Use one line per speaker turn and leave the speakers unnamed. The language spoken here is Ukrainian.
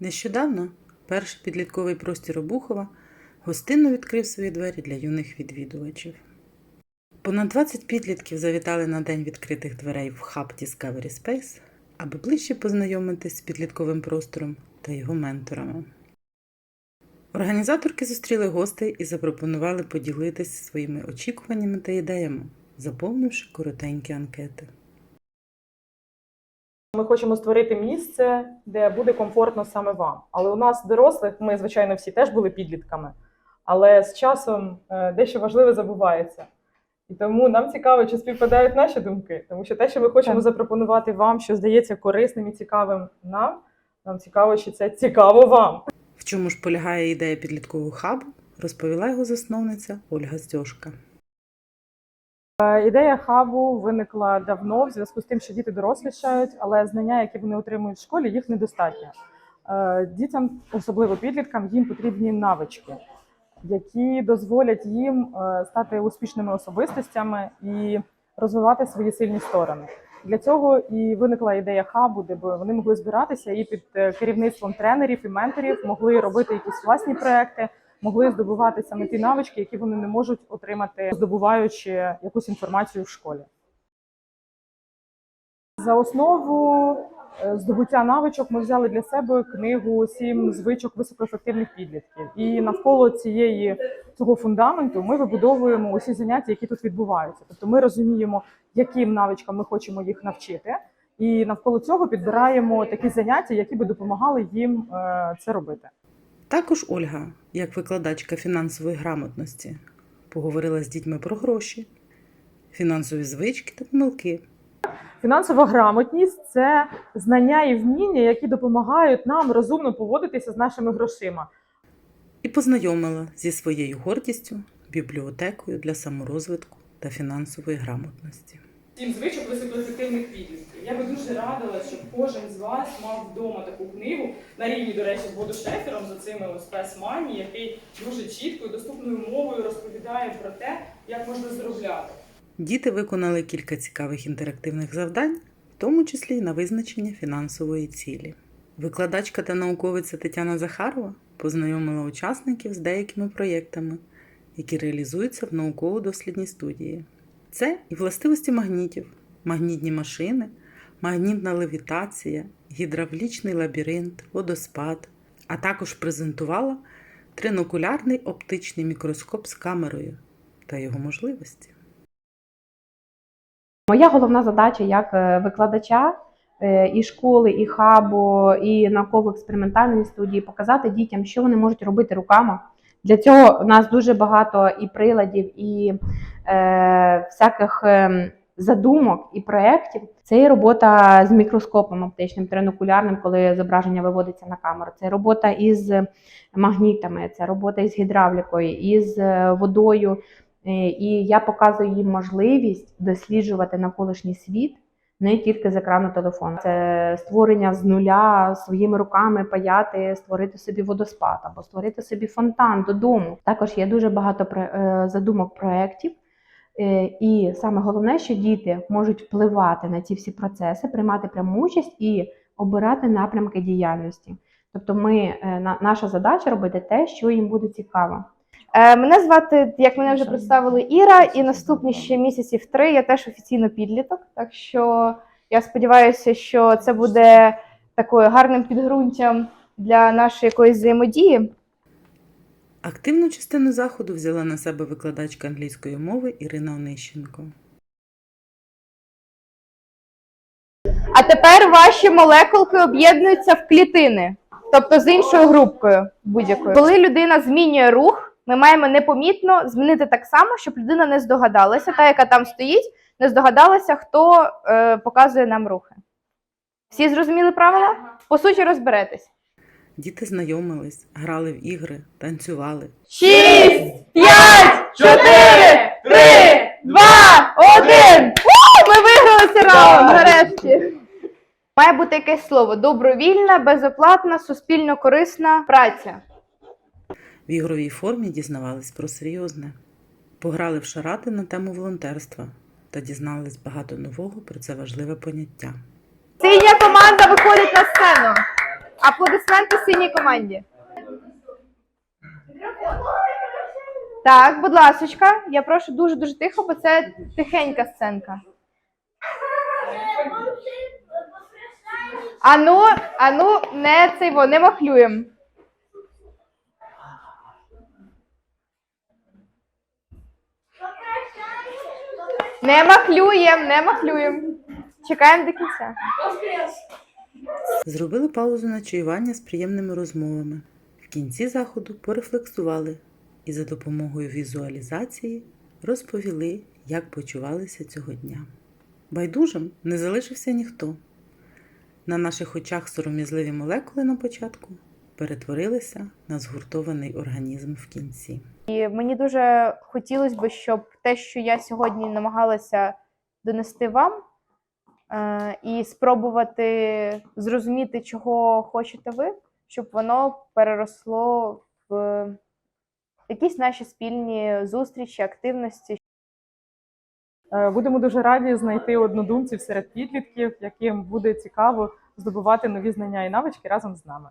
Нещодавно перший підлітковий простір Обухова гостинно відкрив свої двері для юних відвідувачів. Понад 20 підлітків завітали на день відкритих дверей в хаб Discovery Space, аби ближче познайомитись з підлітковим простором та його менторами. Організаторки зустріли гостей і запропонували поділитися своїми очікуваннями та ідеями, заповнивши коротенькі анкети.
Ми хочемо створити місце, де буде комфортно саме вам. Але у нас, дорослих, ми, звичайно, всі теж були підлітками, але з часом е, дещо важливе забувається. І тому нам цікаво, чи співпадають наші думки, тому що те, що ми хочемо
Так.
запропонувати вам, що здається корисним і цікавим нам, нам цікаво, чи це цікаво вам.
В чому ж полягає ідея підліткового хабу, розповіла його засновниця Ольга Здьошка.
Е, Ідея хабу виникла давно в зв'язку з тим, що діти дорослішають, але знання, які вони отримують в школі, їх недостатньо. Е, Дітям, особливо підліткам, їм потрібні навички, які дозволять їм е, стати успішними особистостями і розвивати свої сильні сторони. Для цього і виникла ідея хабу, де б вони могли збиратися і під керівництвом тренерів і менторів могли робити якісь власні проекти, могли здобувати саме ті навички, які вони не можуть отримати, здобуваючи якусь інформацію в школі. За основу е, здобуття навичок ми взяли для себе книгу Сім звичок високоефективних підлітків. І навколо цієї цього фундаменту ми вибудовуємо усі заняття, які тут відбуваються. Тобто ми розуміємо, яким навичкам ми хочемо їх навчити, і навколо цього підбираємо такі заняття, які би допомагали їм е, це робити.
Також Ольга, як викладачка фінансової грамотності, поговорила з дітьми про гроші, фінансові звички та помилки.
Фінансова грамотність це знання і вміння, які допомагають нам розумно поводитися з нашими грошима.
і познайомила зі своєю гордістю бібліотекою для саморозвитку та фінансової грамотності.
Сім звичок високоефективних підлітків. Я би дуже радила, щоб кожен з вас мав вдома таку книгу на рівні, до речі, з Бодушефером за цими спецмані, який дуже чітко і доступною мовою розповідає про те, як можна заробляти.
Діти виконали кілька цікавих інтерактивних завдань, в тому числі й на визначення фінансової цілі. Викладачка та науковиця Тетяна Захарова познайомила учасників з деякими проєктами, які реалізуються в науково-дослідній студії. Це і властивості магнітів, магнітні машини, магнітна левітація, гідравлічний лабіринт, водоспад, а також презентувала тринокулярний оптичний мікроскоп з камерою та його можливості.
Моя головна задача як е, викладача е, і школи, і хабу, і науково-експериментальної студії показати дітям, що вони можуть робити руками. Для цього у нас дуже багато і приладів, і е, всяких е, задумок і проєктів. Це і робота з мікроскопом оптичним, тринокулярним, коли зображення виводиться на камеру. Це робота із магнітами, це робота із гідравлікою, із е, водою. Е, І я показую їм можливість досліджувати навколишній світ не тільки з екрану телефону. Це створення з нуля своїми руками паяти, створити собі водоспад або створити собі фонтан додому. Також є дуже багато е, задумок проєктів. Е, І саме головне, що діти можуть впливати на ці всі процеси, приймати пряму участь і обирати напрямки діяльності. Тобто, ми е, на- наша задача робити те, що їм буде цікаво.
Е, Мене звати, як мене вже представили, Іра, і наступні ще місяців три я теж офіційно підліток. Так що я сподіваюся, що це буде такою гарним підґрунтям для нашої якоїсь взаємодії.
Активну частину заходу взяла на себе викладачка англійської мови Ірина Онищенко.
А тепер ваші молекулки об'єднуються в клітини, тобто з іншою групкою будь-якою. Коли людина змінює рух, ми маємо непомітно змінити так само, щоб людина не здогадалася, та, яка там стоїть, не здогадалася, хто е, показує нам рухи. Всі зрозуміли правила? По суті, розберетесь.
Діти знайомились, грали в ігри, танцювали.
Шість, п'ять, чотири, три, два, один. У, Ми виграли цей раунд нарешті. Має бути якесь слово: добровільна, безоплатна, суспільно корисна праця.
В ігровій формі дізнавались про серйозне. Пограли в шарати на тему волонтерства та дізнались багато нового про це важливе поняття.
Синя команда виходить на сцену. Аплодисменти синій команді. Так, будь ласочка, я прошу дуже дуже тихо, бо це тихенька сценка. Ану, ану, не цей во, не махлюємо. Не махлюємо, не махлюємо. Чекаємо до кінця.
Зробили паузу на чаювання з приємними розмовами. В кінці заходу порефлексували і за допомогою візуалізації розповіли, як почувалися цього дня. Байдужим не залишився ніхто. На наших очах сором'язливі молекули на початку перетворилися на згуртований організм в кінці.
І мені дуже хотілося б, щоб те, що я сьогодні намагалася донести вам, і спробувати зрозуміти, чого хочете ви, щоб воно переросло в якісь наші спільні зустрічі, активності,
Е, Будемо дуже раді знайти однодумців серед підлітків, яким буде цікаво здобувати нові знання і навички разом з нами.